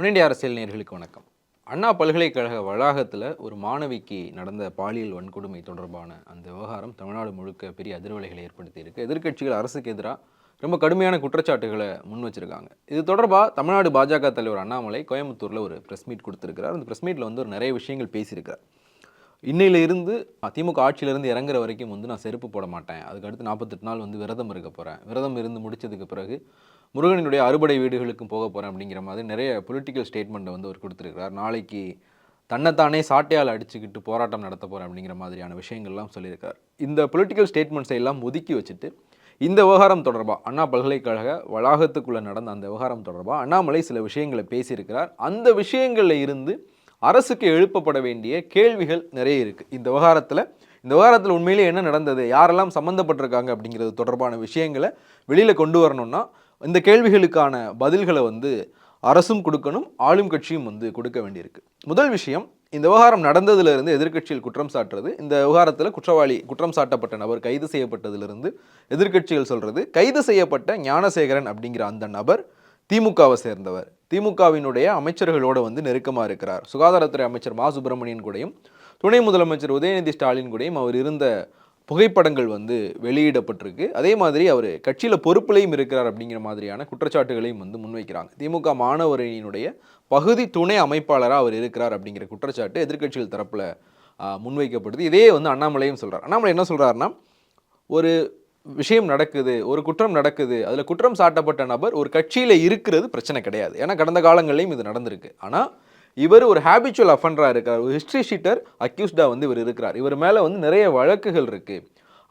முன்னேண்டிய அரசியல் நேர்களுக்கு வணக்கம். அண்ணா பல்கலைக்கழக வளாகத்தில் ஒரு மாணவிக்கு நடந்த பாலியல் வன்கொடுமை தொடர்பான அந்த விவகாரம் தமிழ்நாடு முழுக்க பெரிய அதிர்வலைகளை ஏற்படுத்தியிருக்கு எதிர்க்கட்சிகள் அரசுக்கு எதிராக ரொம்ப கடுமையான குற்றச்சாட்டுகளை முன் வச்சிருக்காங்க. இது தொடர்பாக தமிழ்நாடு பாஜக தலைவர் அண்ணாமலை கோயம்புத்தூரில் ஒரு ப்ரெஸ் மீட் கொடுத்துருக்கிறார். அந்த ப்ரெஸ் மீட்டில் வந்து ஒரு நிறைய விஷயங்கள் பேசியிருக்கார் இன்னையில இருந்து திமுக ஆட்சியிலிருந்து இறங்குற வரைக்கும் வந்து நான் செருப்பு போட மாட்டேன். அதுக்கு அடுத்து நாற்பத்தெட்டு நாள் வந்து விரதம் இருக்க போகிறேன் விரதம் இருந்து முடிச்சதுக்கு பிறகு முருகனினுடைய அறுபடை வீடுகளுக்கும் போக போகிறேன் அப்படிங்கிற மாதிரி நிறைய பொலிட்டிக்கல் ஸ்டேட்மெண்ட்டை வந்து அவர் கொடுத்துருக்கிறார். நாளைக்கு தன்னைத்தானே சாட்டையால் அடிச்சுக்கிட்டு போராட்டம் நடத்த போகிறேன் அப்படிங்கிற மாதிரியான விஷயங்கள்லாம் சொல்லியிருக்கார். இந்த பொலிட்டிக்கல் ஸ்டேட்மெண்ட்ஸை எல்லாம் ஒதுக்கி வச்சுட்டு இந்த விவகாரம் தொடர்பாக அண்ணா பல்கலைக்கழக வளாகத்துக்குள்ளே நடந்த அந்த விவகாரம் தொடர்பாக அண்ணாமலை சில விஷயங்களை பேசியிருக்கிறார். அந்த விஷயங்களில் இருந்து அரசுக்கு எழுப்பப்பட வேண்டிய கேள்விகள் நிறைய இருக்குது இந்த விவகாரத்தில் இந்த விவகாரத்தில் உண்மையிலேயே என்ன நடந்தது யாரெல்லாம் சம்மந்தப்பட்டிருக்காங்க அப்படிங்கிறது தொடர்பான விஷயங்களை வெளியில் கொண்டு வரணும்னா இந்த கேள்விகளுக்கான பதில்களை வந்து அரசும் கொடுக்கணும் ஆளும் கட்சியும் வந்து கொடுக்க வேண்டியிருக்கு. முதல் விஷயம் இந்த விவகாரம் நடந்ததிலிருந்து எதிர்க்கட்சிகள் குற்றம் சாட்டுறது இந்த விவகாரத்தில் குற்றவாளி குற்றம் சாட்டப்பட்ட நபர் கைது செய்யப்பட்டதிலிருந்து எதிர்க்கட்சிகள் சொல்கிறது கைது செய்யப்பட்ட ஞானசேகரன் அப்படிங்கிற அந்த நபர் திமுகவை சேர்ந்தவர். திமுகவினுடைய அமைச்சர்களோட வந்து நெருக்கமாக இருக்கிறார். சுகாதாரத்துறை அமைச்சர் மா. சுப்பிரமணியன் கூடயும் துணை முதலமைச்சர் உதயநிதி ஸ்டாலின் கூடயும் அவர் இருந்த புகைப்படங்கள் வந்து வெளியிடப்பட்டிருக்கு. அதே மாதிரி அவர் கட்சியில் பொறுப்புலையும் இருக்கிறார் அப்படிங்கிற மாதிரியான குற்றச்சாட்டுகளையும் வந்து முன்வைக்கிறாங்க. திமுக மாணவரணியினுடைய பகுதி துணை அமைப்பாளராக அவர் இருக்கிறார் அப்படிங்கிற குற்றச்சாட்டு எதிர்கட்சிகள் தரப்பில் முன்வைக்கப்படுது. இதே வந்து அண்ணாமலையும் சொல்கிறார் அண்ணாமலை என்ன சொல்கிறாருன்னா ஒரு விஷயம் நடக்குது ஒரு குற்றம் நடக்குது அதில் குற்றம் சாட்டப்பட்ட நபர் ஒரு கட்சியில் இருக்கிறது பிரச்சனை கிடையாது. ஏன்னா கடந்த காலங்கள்லையும் இது நடந்திருக்கு. ஆனால் இவர் ஒரு ஹேபிச்சுவல் அஃபண்டராக இருக்கார். ஒரு ஹிஸ்ட்ரி ஷீட்டர் அக்யூஸ்டாக வந்து இவர் இருக்கிறார். இவர் மேலே வந்து நிறைய வழக்குகள் இருக்குது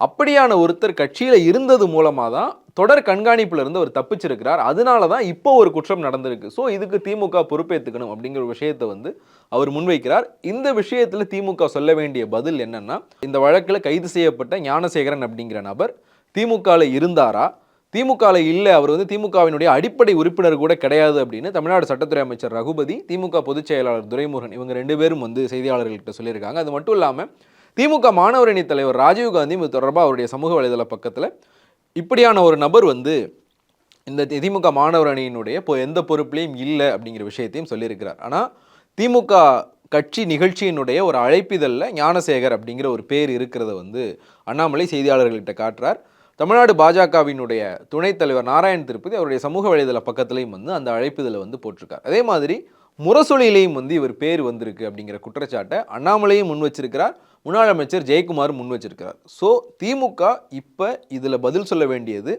அப்படியான ஒருத்தர் கட்சியில் இருந்தது மூலமாக தான் தொடர் கண்காணிப்பில் இருந்து அவர் தப்பிச்சிருக்கிறார். அதனால தான் இப்போ ஒரு குற்றம் நடந்திருக்கு. ஸோ இதுக்கு திமுக பொறுப்பேற்றுக்கணும் அப்படிங்கிற ஒரு விஷயத்தை வந்து அவர் முன்வைக்கிறார். இந்த விஷயத்தில் திமுக சொல்ல வேண்டிய பதில் என்னென்னா இந்த வழக்கில் கைது செய்யப்பட்ட ஞானசேகரன் அப்படிங்கிற நபர் திமுகவில் இருந்தாரா? திமுகவில் இல்லை அவர் வந்து திமுகவினுடைய அடிப்படை உறுப்பினர் கூட கிடையாது அப்படின்னு தமிழ்நாடு சட்டத்துறை அமைச்சர் ரகுபதி திமுக பொதுச் செயலாளர் துரைமுருகன் இவங்க ரெண்டு பேரும் வந்து செய்தியாளர்கள்கிட்ட சொல்லியிருக்காங்க. அது மட்டும் இல்லாமல் திமுக மாணவரணி தலைவர் ராஜீவ்காந்தி இது தொடர்பாக அவருடைய சமூக வலைதள பக்கத்தில் இப்படியான ஒரு நபர் வந்து இந்த திமுக மாணவர் அணியினுடைய இப்போ எந்த பொறுப்புலையும் இல்லை அப்படிங்கிற விஷயத்தையும் சொல்லியிருக்கிறார். ஆனால் திமுக கட்சி நிகழ்ச்சியினுடைய ஒரு அழைப்பிதழில் ஞானசேகர் அப்படிங்கிற ஒரு பேர் இருக்கிறத வந்து அண்ணாமலை செய்தியாளர்கள்கிட்ட காட்டுறார். தமிழ்நாடு பாஜகவினுடைய துணைத் தலைவர் நாராயண் திருப்பதி அவருடைய சமூக வலைதள பக்கத்துலையும் வந்து அந்த அழைப்பிதழை வந்து போட்டிருக்கார். அதே மாதிரி முரசொலியிலையும் வந்து இவர் பேர் வந்திருக்கு அப்படிங்கிற குற்றச்சாட்டை அண்ணாமலையும் முன் வச்சிருக்கிறார் முன்னாள் அமைச்சர் ஜெயக்குமார் முன் வச்சிருக்கிறார். ஸோ திமுக இப்போ இதில் பதில் சொல்ல வேண்டியது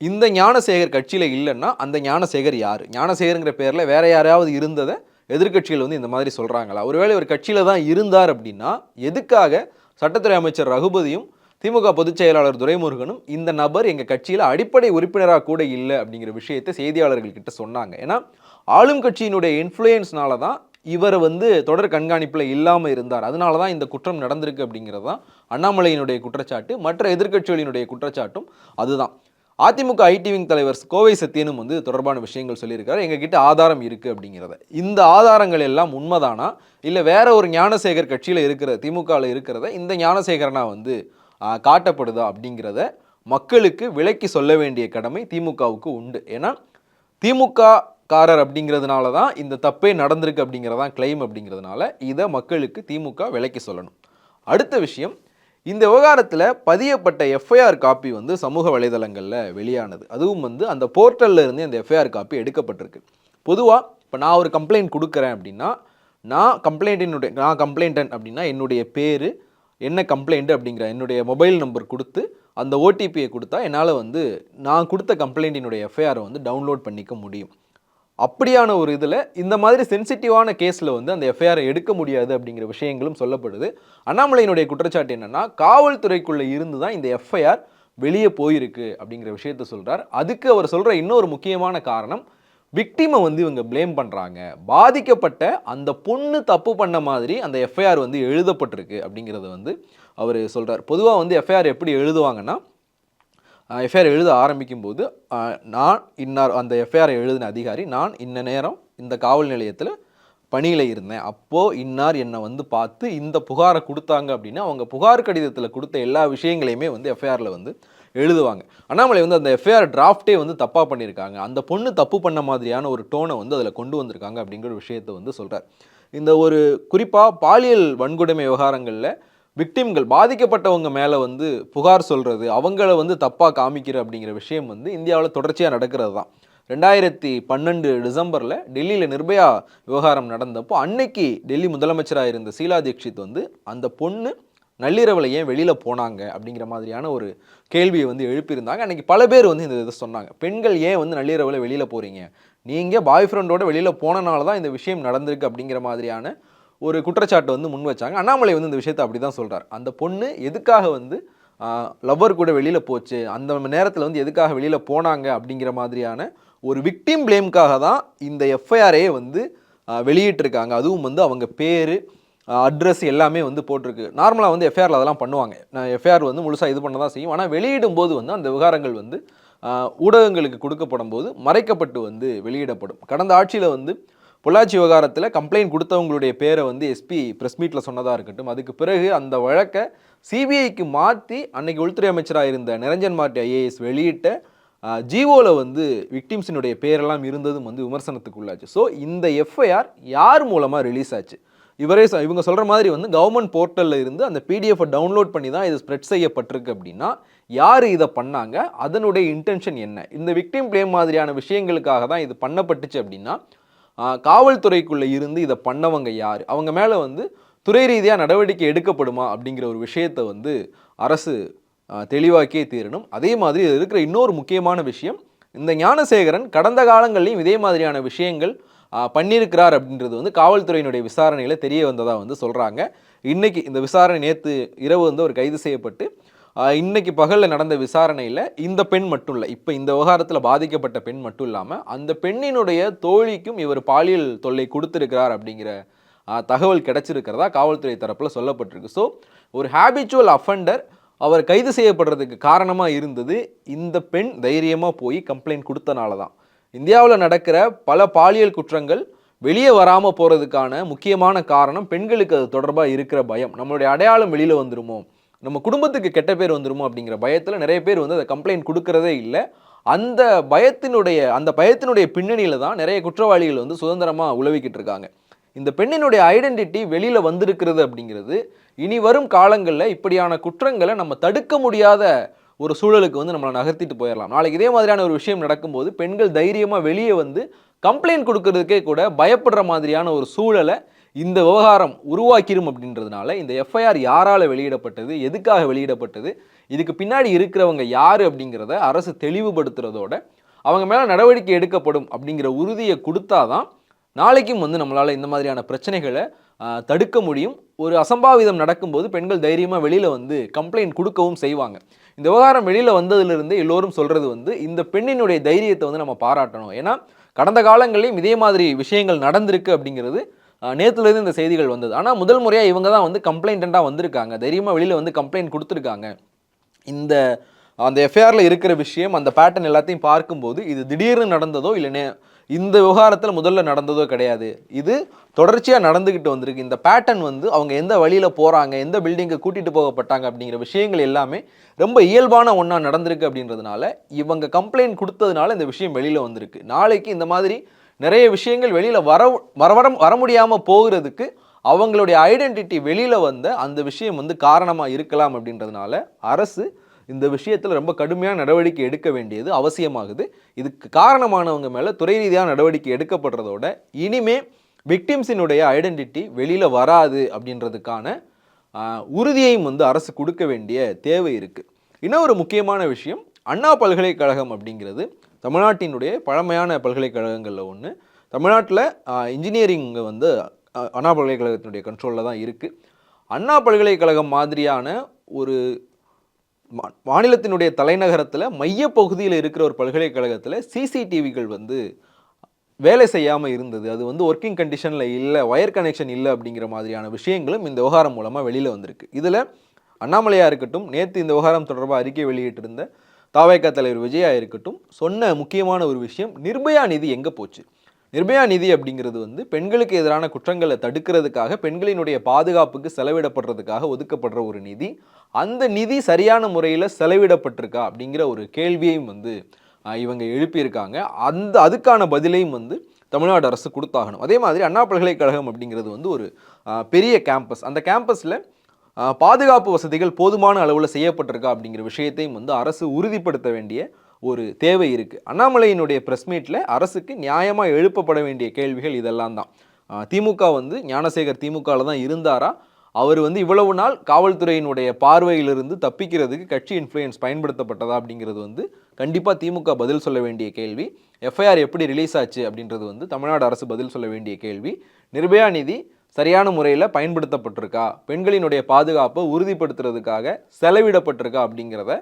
இந்த ஞானசேகர் கட்சியில் இல்லைன்னா அந்த ஞானசேகர் யார்? ஞானசேகருங்கிற பேரில் வேற யாராவது இருந்ததை எதிர்க்கட்சிகள் வந்து இந்த மாதிரி சொல்கிறாங்களா ஒருவேளை ஒரு கட்சியில் தான் இருந்தார் அப்படின்னா எதுக்காக சட்டத்துறை அமைச்சர் ரகுபதியும் திமுக பொதுச் செயலாளர் துரைமுருகனும் இந்த நபர் எங்கள் கட்சியில் அடிப்படை உறுப்பினராக கூட இல்லை அப்படிங்கிற விஷயத்தை செய்தியாளர்கள்கிட்ட சொன்னாங்க. ஏன்னா ஆளும் கட்சியினுடைய இன்ஃப்ளூயன்ஸ்னால தான் இவர் வந்து தொடர் கண்காணிப்பில் இல்லாமல் இருந்தார். அதனால தான் இந்த குற்றம் நடந்திருக்கு அப்படிங்கிறது தான் அண்ணாமலையினுடைய குற்றச்சாட்டு. மற்ற எதிர்க்கட்சிகளினுடைய குற்றச்சாட்டும் அதுதான். அதிமுக ஐடி விங் தலைவர் கோவை சத்தியனும் வந்து தொடர்பான விஷயங்கள் சொல்லியிருக்காரு. எங்ககிட்ட ஆதாரம் இருக்கு அப்படிங்கிறத. இந்த ஆதாரங்கள் எல்லாம் உண்மைதானா? இல்லை வேற ஒரு ஞானசேகர் கட்சியில் இருக்கிற திமுகவில் இருக்கிறத இந்த ஞானசேகரனா வந்து காட்டப்படுதா அப்படிங்கிறத மக்களுக்கு விலக்கி சொல்ல வேண்டிய கடமை திமுகவுக்கு உண்டு. ஏன்னா திமுக காரர் அப்படிங்கிறதுனால தான் இந்த தப்பே நடந்திருக்கு அப்படிங்கிறதான் கிளைம் அப்படிங்கிறதுனால இதை மக்களுக்கு திமுக விலக்கி சொல்லணும். அடுத்த விஷயம் இந்த விவகாரத்தில் பதியப்பட்ட எஃப்ஐஆர் காப்பி வந்து சமூக வலைதளங்களில் வெளியானது. அதுவும் வந்து அந்த போர்ட்டலில் இருந்து அந்த எஃப்ஐஆர் காப்பி எடுக்கப்பட்டிருக்கு. பொதுவாக இப்போ நான் ஒரு கம்ப்ளைண்ட் கொடுக்குறேன் அப்படின்னா நான் கம்ப்ளைண்ட்டினுடைய நான் கம்ப்ளைண்டன் அப்படின்னா என்னுடைய பேர் என்ன கம்ப்ளைண்ட் அப்படிங்கிற என்னுடைய மொபைல் நம்பர் கொடுத்து அந்த ஓடிபியை கொடுத்தா என்னால் வந்து நான் கொடுத்த கம்ப்ளைண்ட்டினுடைய எஃப்ஐஆரை வந்து டவுன்லோட் பண்ணிக்க முடியும். அப்படியான ஒரு இதில் இந்த மாதிரி சென்சிட்டிவான கேஸில் வந்து அந்த எஃப்ஐஆரை எடுக்க முடியாது அப்படிங்கிற விஷயங்களும் சொல்லப்படுது. அண்ணாமலையினுடைய குற்றச்சாட்டு என்னன்னா காவல்துறைக்குள்ளே இருந்து தான் இந்த எஃப்ஐஆர் வெளியே போயிருக்கு அப்படிங்கிற விஷயத்த சொல்கிறார் அதுக்கு அவர் சொல்கிற இன்னொரு முக்கியமான காரணம் விக்டிமை வந்து இவங்க ப்ளேம் பண்ணுறாங்க பாதிக்கப்பட்ட அந்த பொண்ணு தப்பு பண்ண மாதிரி அந்த எஃப்ஐஆர் வந்து எழுதப்பட்டிருக்கு அப்படிங்கிறத வந்து அவர் சொல்கிறார் பொதுவாக வந்து எஃப்ஐஆர் எப்படி எழுதுவாங்கன்னா எஃப்ஐஆர் எழுத ஆரம்பிக்கும் போது நான் இன்னார் அந்த எஃப்ஐஆரை எழுதின அதிகாரி நான் இன்ன நேரம் இந்த காவல் நிலையத்தில் பணியில் இருந்தேன். அப்போது இன்னார் என்னை வந்து பார்த்து இந்த புகாரை கொடுத்தாங்க அப்படின்னா அவங்க புகார் கடிதத்தில் கொடுத்த எல்லா விஷயங்களையுமே வந்து எஃப்ஐஆரில் வந்து எழுதுவாங்க. அண்ணாமலை வந்து அந்த எஃப்ஐஆர் டிராஃப்டே வந்து தப்பாக பண்ணியிருக்காங்க. அந்த பொண்ணு தப்பு பண்ண மாதிரியான ஒரு டோனை வந்து அதில் கொண்டு வந்திருக்காங்க அப்படிங்கிற விஷயத்தை வந்து சொல்கிறார் இந்த ஒரு குறிப்பாக பாலியல் வன்கொடுமை விவகாரங்களில் விக்டிம்கள் பாதிக்கப்பட்டவங்க மேலே வந்து புகார் சொல்கிறது அவங்கள வந்து தப்பாக காமிக்கிற அப்படிங்கிற விஷயம் வந்து இந்தியாவில் தொடர்ச்சியாக நடக்கிறது தான். ரெண்டாயிரத்தி பன்னெண்டு டிசம்பரில் டெல்லியில் நிர்பயா விவகாரம் நடந்தப்போ அன்னைக்கு டெல்லி முதலமைச்சராக இருந்த சீலா தீக்ஷித் வந்து அந்த பொண்ணு நள்ளிரவில் ஏன் வெளியில் போனாங்க அப்படிங்கிற மாதிரியான ஒரு கேள்வியை வந்து எழுப்பியிருந்தாங்க. அன்றைக்கி பல பேர் வந்து இந்த இதை சொன்னாங்க. பெண்கள் ஏன் வந்து நள்ளிரவில் வெளியில் போகிறீங்க நீங்கள் பாய் ஃப்ரெண்டோட வெளியில் போனனால தான் இந்த விஷயம் நடந்திருக்கு அப்படிங்கிற மாதிரியான ஒரு குற்றச்சாட்டு வந்து முன் வச்சாங்க. அண்ணாமலை வந்து இந்த விஷயத்தை அப்படி தான் சொல்கிறார் அந்த பொண்ணு எதுக்காக வந்து லவ்வர் கூட வெளியில் போச்சு? அந்த நேரத்தில் வந்து எதுக்காக வெளியில் போனாங்க? அப்படிங்கிற மாதிரியான ஒரு விக்டிம் பிளேம்காக தான் இந்த எஃப்ஐஆரே வந்து வெளியிட்டிருக்காங்க. அதுவும் வந்து அவங்க பேர் அட்ரஸ் எல்லாமே வந்து போட்டிருக்கு. நார்மலாக வந்து எஃப்ஐஆரில் அதெல்லாம் பண்ணுவாங்க. நான் எஃப்ஐஆர் வந்து முழுசாக இது பண்ண தான் செய்யும். ஆனால் வெளியிடும் போது வந்து அந்த விவகாரங்கள் வந்து ஊடகங்களுக்கு கொடுக்கப்படும் போது மறைக்கப்பட்டு வந்து வெளியிடப்படும். கடந்த ஆட்சியில் வந்து பொள்ளாச்சி விவகாரத்தில் கம்ப்ளைண்ட் கொடுத்தவங்களுடைய பேரை வந்து எஸ்பி ப்ரெஸ் மீட்டில் சொன்னதாக இருக்கட்டும். அதுக்கு பிறகு அந்த வழக்கை சிபிஐக்கு மாற்றி அன்னைக்கு உள்துறை அமைச்சராக இருந்த நிரஞ்சன் மாட்டி ஐஏஎஸ் வெளியிட்ட ஜிஓவில் வந்து விக்டிம்ஸினுடைய பேரெல்லாம் இருந்ததும் வந்து விமர்சனத்துக்குள்ளாச்சு. ஸோ இந்த எஃப்ஐஆர் யார் மூலமாக ரிலீஸ் ஆச்சு? இவரே இவங்க சொல்கிற மாதிரி வந்து கவர்மெண்ட் போர்ட்டலில் இருந்து அந்த பிடிஎஃப் டவுன்லோட் பண்ணி தான் இது ஸ்ப்ரெட் செய்யப்பட்டிருக்கு அப்படின்னா யார் இதை பண்ணாங்க? அதனுடைய இன்டென்ஷன் என்ன? இந்த விக்டிம் ப்ளேம் மாதிரியான விஷயங்களுக்காக தான் இது பண்ணப்பட்டுச்சு அப்படின்னா காவல்துறைக்குள்ளே இருந்து இதை பண்ணவங்க யார்? அவங்க மேலே வந்து துறை ரீதியாக நடவடிக்கை எடுக்கப்படுமா அப்படிங்கிற ஒரு விஷயத்தை வந்து அரசு தெளிவாக்கியே தீரணும். அதே மாதிரி இருக்கிற இன்னொரு முக்கியமான விஷயம் இந்த ஞானசேகரன் கடந்த காலங்கள்லையும் இதே மாதிரியான விஷயங்கள் பண்ணியிருக்கிறார் அப்படின்றது வந்து காவல்துறையினுடைய விசாரணையில் தெரிய வந்ததாக வந்து சொல்கிறாங்க இன்றைக்கி இந்த விசாரணை நேற்று இரவு வந்து அவர் கைது செய்யப்பட்டு இன்றைக்கி பகலில் நடந்த விசாரணையில் இந்த பெண் மட்டும் இல்லை இப்போ இந்த விவகாரத்தில் பாதிக்கப்பட்ட பெண் மட்டும் இல்லாமல் அந்த பெண்ணினுடைய தோழிக்கும் இவர் பாலியல் தொல்லை கொடுத்துருக்கிறார் அப்படிங்கிற தகவல் கிடைச்சிருக்கிறதா காவல்துறை தரப்பில் சொல்லப்பட்டிருக்கு. ஸோ ஒரு ஹேபிச்சுவல் அஃபெண்டர் அவர் கைது செய்யப்படுறதுக்கு காரணமாக இருந்தது இந்த பெண் தைரியமாக போய் கம்ப்ளைண்ட் கொடுத்தனால தான் இந்தியாவில் நடக்கிற பல பாலியல் குற்றங்கள் வெளியே வராமல் போகிறதுக்கான முக்கியமான காரணம் பெண்களுக்கு அது தொடர்பாக இருக்கிற பயம். நம்மளுடைய அடையாளம் வெளியில் வந்துருமோ? நம்ம குடும்பத்துக்கு கெட்ட பேர் வந்துருமோ அப்படிங்கிற பயத்தில் நிறைய பேர் வந்து அதை கம்ப்ளைண்ட் கொடுக்கறதே இல்லை. அந்த பயத்தினுடைய அந்த பயத்தினுடைய பின்னணியில் தான் நிறைய குற்றவாளிகள் வந்து சுதந்திரமாக உழவிக்கிட்டு இருக்காங்க. இந்த பெண்ணினுடைய ஐடென்டிட்டி வெளியில் வந்திருக்கிறது அப்படிங்கிறது இனி வரும் காலங்களில் இப்படியான குற்றங்களை நம்ம தடுக்க முடியாத ஒரு சூழலுக்கு வந்து நம்மளை நகர்த்திட்டு போயிடலாம். நாளைக்கு இதே மாதிரியான ஒரு விஷயம் நடக்கும்போது பெண்கள் தைரியமாக வெளியே வந்து கம்ப்ளைண்ட் கொடுக்கறதுக்கே கூட பயப்படுற மாதிரியான ஒரு சூழலை இந்த விவகாரம் உருவாக்கிடும் அப்படின்றதுனால இந்த எஃப்ஐஆர் யாரால் வெளியிடப்பட்டது எதுக்காக வெளியிடப்பட்டது இதுக்கு பின்னாடி இருக்கிறவங்க யார் அப்படிங்கிறத அரசு தெளிவுபடுத்துறதோட அவங்க மேலே நடவடிக்கை எடுக்கப்படும் அப்படிங்கிற உறுதியை கொடுத்தாதான் நாளைக்கும் வந்து நம்மளால் இந்த மாதிரியான பிரச்சனைகளை தடுக்க முடியும். ஒரு அசம்பாவிதம் நடக்கும்போது பெண்கள் தைரியமாக வெளியில் வந்து கம்ப்ளைண்ட் கொடுக்கவும் செய்வாங்க. இந்த விவகாரம் வெளியில் வந்ததுலேருந்து எல்லோரும் சொல்கிறது வந்து இந்த பெண்ணினுடைய தைரியத்தை வந்து நம்ம பாராட்டணும். ஏன்னா கடந்த காலங்களையும் இதே மாதிரி விஷயங்கள் நடந்திருக்கு அப்படிங்கிறது நேற்றுலேருந்து இந்த செய்திகள் வந்தது. ஆனால் முதல் முறையாக இவங்க தான் வந்து கம்ப்ளைண்ட்டாக வந்திருக்காங்க. தைரியமாக வெளியில் வந்து கம்ப்ளைண்ட் கொடுத்துருக்காங்க. இந்த அந்த எஃப்ஐஆரில் இருக்கிற விஷயம் அந்த பேட்டர்ன் எல்லாத்தையும் பார்க்கும்போது இது திடீர்னு நடந்ததோ இல்லைனே இந்த விவகாரத்தில் முதல்ல நடந்ததோ கிடையாது. இது தொடர்ச்சியாக நடந்துக்கிட்டு வந்திருக்கு. இந்த பேட்டர்ன் வந்து அவங்க எந்த வழியில் போகிறாங்க எந்த பில்டிங்கை கூட்டிகிட்டு போகப்பட்டாங்க அப்படிங்கிற விஷயங்கள் எல்லாமே ரொம்ப இயல்பான ஒன்றா நடந்திருக்கு அப்படின்றதுனால இவங்க கம்ப்ளைண்ட் கொடுத்ததுனால இந்த விஷயம் வெளியில் வந்திருக்கு. நாளைக்கு இந்த மாதிரி நிறைய விஷயங்கள் வெளியில் வர வர வர வர முடியாமல் போகிறதுக்கு அவங்களுடைய ஐடென்டிட்டி வெளியில் வந்த அந்த விஷயம் வந்து காரணமாக இருக்கலாம் அப்படின்றதுனால அரசு இந்த விஷயத்தில் ரொம்ப கடுமையான நடவடிக்கை எடுக்க வேண்டியது அவசியமாகுது. இதுக்கு காரணமானவங்க மேலே துறை ரீதியான நடவடிக்கை எடுக்கப்படுறதோட இனிமே விக்டிம்ஸினுடைய ஐடென்டிட்டி வெளியில் வராது அப்படின்றதுக்கான உறுதியையும் வந்து அரசு கொடுக்க வேண்டிய தேவை இருக்குது இன்னொரு முக்கியமான விஷயம் அண்ணா பல்கலைக்கழகம் அப்படிங்கிறது தமிழ்நாட்டினுடைய பழமையான பல்கலைக்கழகங்களில் ஒன்று தமிழ்நாட்டில் இன்ஜினியரிங் வந்து அண்ணா பல்கலைக்கழகத்தினுடைய கண்ட்ரோலில் தான் இருக்குது அண்ணா பல்கலைக்கழகம் மாதிரியான ஒரு மாநிலத்தினுடைய தலைநகரத்தில் மையப்பகுதியில் இருக்கிற ஒரு பல்கலைக்கழகத்தில் சிசிடிவிகள் வந்து வேலை செய்யாமல் இருந்தது. அது வந்து ஒர்க்கிங் கண்டிஷனில் இல்லை ஒயர் கனெக்ஷன் இல்லை அப்படிங்கிற மாதிரியான விஷயங்களும் இந்த விவகாரம் மூலமாக வெளியில் வந்திருக்கு. இதில் அண்ணாமலையாக இருக்கட்டும் நேற்று இந்த விவகாரம் தொடர்பாக அறிக்கை வெளியிட்டிருந்த தாவேக்கா தலைவர் விஜயா இருக்கட்டும் சொன்ன முக்கியமான ஒரு விஷயம் நிர்பயா நிதி எங்கே போச்சு? நிர்பயா நிதி அப்படிங்கிறது வந்து பெண்களுக்கு எதிரான குற்றங்களை தடுக்கிறதுக்காக பெண்களினுடைய பாதுகாப்புக்கு செலவிடப்படுறதுக்காக ஒதுக்கப்படுற ஒரு நிதி. அந்த நிதி சரியான முறையில் செலவிடப்பட்டிருக்கா அப்படிங்கிற ஒரு கேள்வியையும் வந்து இவங்க எழுப்பியிருக்காங்க. அந்த அதுக்கான பதிலையும் வந்து தமிழ்நாடு அரசு கொடுத்தாகணும். அதே மாதிரி அண்ணா பல்கலைக்கழகம் அப்படிங்கிறது வந்து ஒரு பெரிய கேம்பஸ். அந்த கேம்பஸில் பாதுகாப்பு வசதிகள் போதுமான அளவில் செய்யப்பட்டிருக்கா அப்படிங்கிற விஷயத்தையும் வந்து அரசு உறுதிப்படுத்த வேண்டிய ஒரு தேவை இருக்குது அண்ணாமலையினுடைய ப்ரெஸ் மீட்டில் அரசுக்கு நியாயமாக எழுப்பப்பட வேண்டிய கேள்விகள் இதெல்லாம் தான். திமுக வந்து ஞானசேகர் திமுகவில் தான் இருந்தாரா? அவர் வந்து இவ்வளவு நாள் காவல்துறையினுடைய பார்வையிலிருந்து தப்பிக்கிறதுக்கு கட்சி இன்ஃப்ளூயன்ஸ் பயன்படுத்தப்பட்டதா அப்படிங்கிறது வந்து கண்டிப்பாக திமுக பதில் சொல்ல வேண்டிய கேள்வி. எஃப்ஐஆர் எப்படி ரிலீஸ் ஆச்சு அப்படின்றது வந்து தமிழ்நாடு அரசு பதில் சொல்ல வேண்டிய கேள்வி. நிர்பயா நிதி சரியான முறையில் பயன்படுத்தப்பட்டிருக்கா? பெண்களினுடைய பாதுகாப்பை உறுதிப்படுத்துறதுக்காக செலவிடப்பட்டிருக்கா அப்படிங்கிறத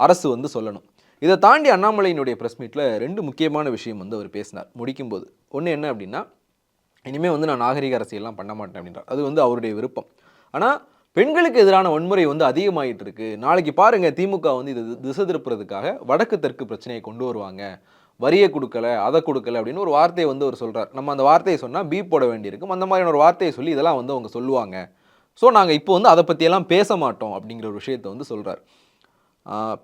அரசு வந்து சொல்லணும். இதை தாண்டி அண்ணாமலையினுடைய ப்ரெஸ் மீட்டில் ரெண்டு முக்கியமான விஷயம் வந்து அவர் பேசினார். முடிக்கும்போது. ஒன்று என்ன அப்படின்னா இனிமேல் வந்து நான் நாகரிக அரசியல்லாம் பண்ண மாட்டேன் அப்படின்றார். அது வந்து அவருடைய விருப்பம். ஆனால் பெண்களுக்கு எதிரான வன்முறை வந்து அதிகமாகிட்டு இருக்கு. நாளைக்கு பாருங்கள் திமுக வந்து இது திசை திருப்புறதுக்காக வடக்கு தெற்கு பிரச்சனையை கொண்டு வருவாங்க. வரியை கொடுக்கல அதை கொடுக்கல அப்படின்னு ஒரு வார்த்தையை வந்து அவர் சொல்கிறார் நம்ம அந்த வார்த்தையை சொன்னால் பீப் போட வேண்டியிருக்கும். அந்த மாதிரியான ஒரு வார்த்தையை சொல்லி இதெல்லாம் வந்து அவங்க சொல்லுவாங்க. ஸோ நாங்கள் இப்போ வந்து அதை பற்றியெல்லாம் பேச மாட்டோம் அப்படிங்கிற ஒரு விஷயத்தை வந்து சொல்கிறார்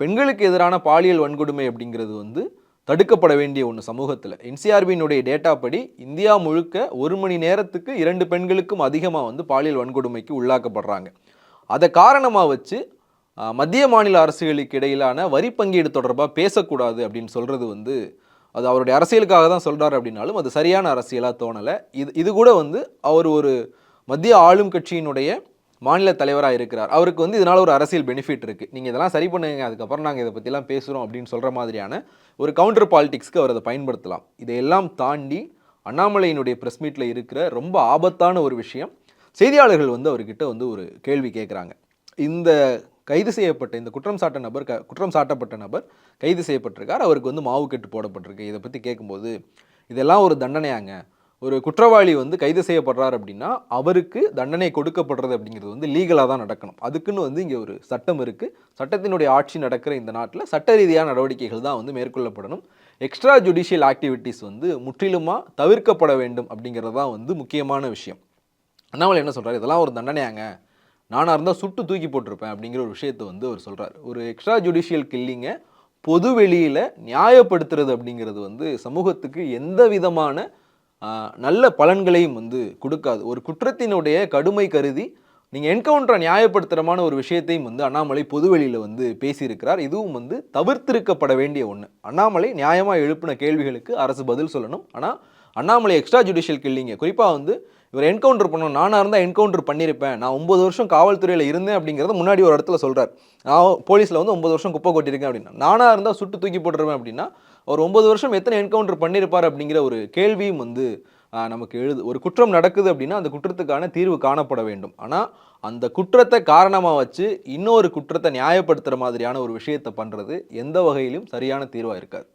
பெண்களுக்கு எதிரான பாலியல் வன்கொடுமை அப்படிங்கிறது வந்து தடுக்கப்பட வேண்டிய ஒன்று சமூகத்தில். என்சிஆர்பியினுடைய டேட்டா படி இந்தியா முழுக்க ஒரு மணி நேரத்துக்கு இரண்டு பெண்களுக்கும் அதிகமாக வந்து பாலியல் வன்கொடுமைக்கு உள்ளாக்கப்படுறாங்க. அதை காரணமாக வச்சு மத்திய மாநில அரசுகளுக்கு இடையிலான வரி பங்கீடு தொடர்பாக பேசக்கூடாது அப்படின்னு சொல்கிறது வந்து அது அவருடைய அரசியலுக்காக தான் சொல்கிறார் அப்படின்னாலும் அது சரியான அரசியலாக தோணலை. இது இது கூட வந்து அவர் ஒரு மத்திய ஆளும் கட்சியினுடைய மாநில தலைவராக இருக்கிறார். அவருக்கு வந்து இதனால் ஒரு அரசியல் பெனிஃபிட் இருக்குது நீங்கள் இதெல்லாம் சரி பண்ணுங்க அதுக்கப்புறம் நாங்கள் இதை பற்றிலாம் பேசுகிறோம் அப்படின்னு சொல்கிற மாதிரியான ஒரு கவுண்டர் பாலிடிக்ஸ்க்கு அவர் அதை பயன்படுத்தலாம். இதையெல்லாம் தாண்டி அண்ணாமலையினுடைய ப்ரெஸ் மீட்டில் இருக்கிற ரொம்ப ஆபத்தான ஒரு விஷயம் செய்தியாளர்கள் வந்து அவர்கிட்ட வந்து ஒரு கேள்வி கேட்குறாங்க. இந்த கைது செய்யப்பட்ட இந்த குற்றம் சாட்ட நபர் க குற்றம் சாட்டப்பட்ட நபர் கைது செய்யப்பட்டிருக்கார். அவருக்கு வந்து மாவு கட்டு போடப்பட்டிருக்கு. இதை பற்றி கேட்கும்போது இதெல்லாம் ஒரு தண்டனையாங்க. ஒரு குற்றவாளி வந்து கைது செய்யப்படுறார் அப்படின்னா அவருக்கு தண்டனை கொடுக்கப்படுறது அப்படிங்கிறது வந்து லீகலாக தான் நடக்கணும். அதுக்குன்னு வந்து இங்கே ஒரு சட்டம் இருக்குது சட்டத்தினுடைய ஆட்சி நடக்கிற இந்த நாட்டில் சட்ட ரீதியான நடவடிக்கைகள் தான் வந்து மேற்கொள்ளப்படணும். எக்ஸ்ட்ரா ஜுடிஷியல் ஆக்டிவிட்டீஸ் வந்து முற்றிலுமாக தவிர்க்கப்பட வேண்டும் அப்படிங்கிறது தான் வந்து முக்கியமான விஷயம். அண்ணாமலை என்ன சொல்கிறார் இதெல்லாம் ஒரு தண்டனையாங்க. நானாக இருந்தால் சுட்டு தூக்கி போட்டிருப்பேன் அப்படிங்கிற ஒரு விஷயத்தை வந்து அவர் சொல்கிறார் ஒரு எக்ஸ்ட்ரா ஜுடிஷியல் கில்லிங்கை பொது வெளியில் நியாயப்படுத்துறது அப்படிங்கிறது வந்து சமூகத்துக்கு எந்த விதமான நல்ல பலன்களையும் வந்து கொடுக்காது. ஒரு குற்றத்தினுடைய கடுமை கருதி நீங்கள் என்கவுண்டரை நியாயப்படுத்துகிறமான ஒரு விஷயத்தையும் வந்து அண்ணாமலை பொதுவெளியில் வந்து பேசியிருக்கிறார். இதுவும் வந்து தவிர்த்திருக்கப்பட வேண்டிய ஒன்று அண்ணாமலை நியாயமாக எழுப்பின கேள்விகளுக்கு அரசு பதில் சொல்லணும். ஆனால் அண்ணாமலை எக்ஸ்ட்ரா ஜுடிஷியல் கில்லிங்க குறிப்பாக வந்து இவர் என்கவுண்டர் பண்ணணும். நானாக இருந்தால் என்கவுண்டர் பண்ணியிருப்பேன் நான் ஒம்பது வருஷம் காவல்துறையில் இருந்தேன் அப்படிங்கிறத முன்னாடி ஒரு இடத்துல சொல்கிறார் நான் போலீஸில் வந்து ஒம்பது வருஷம் குப்பை கொட்டியிருக்கேன் அப்படின்னா நானாக இருந்தால் சுட்டு தூக்கி போட்டுருவேன் அப்படின்னா அவர் ஒம்பது வருஷம் எத்தனை என்கவுண்டர் பண்ணியிருப்பார் அப்படிங்கிற ஒரு கேள்வியும் வந்து நமக்கு எழுது ஒரு குற்றம் நடக்குது அப்படின்னா அந்த குற்றத்துக்கான தீர்வு காணப்பட வேண்டும். ஆனால் அந்த குற்றத்தை காரணமாக வச்சு இன்னொரு குற்றத்தை நியாயப்படுத்துகிற மாதிரியான ஒரு விஷயத்தை பண்ணுறது எந்த வகையிலும் சரியான தீர்வாக இருக்காது.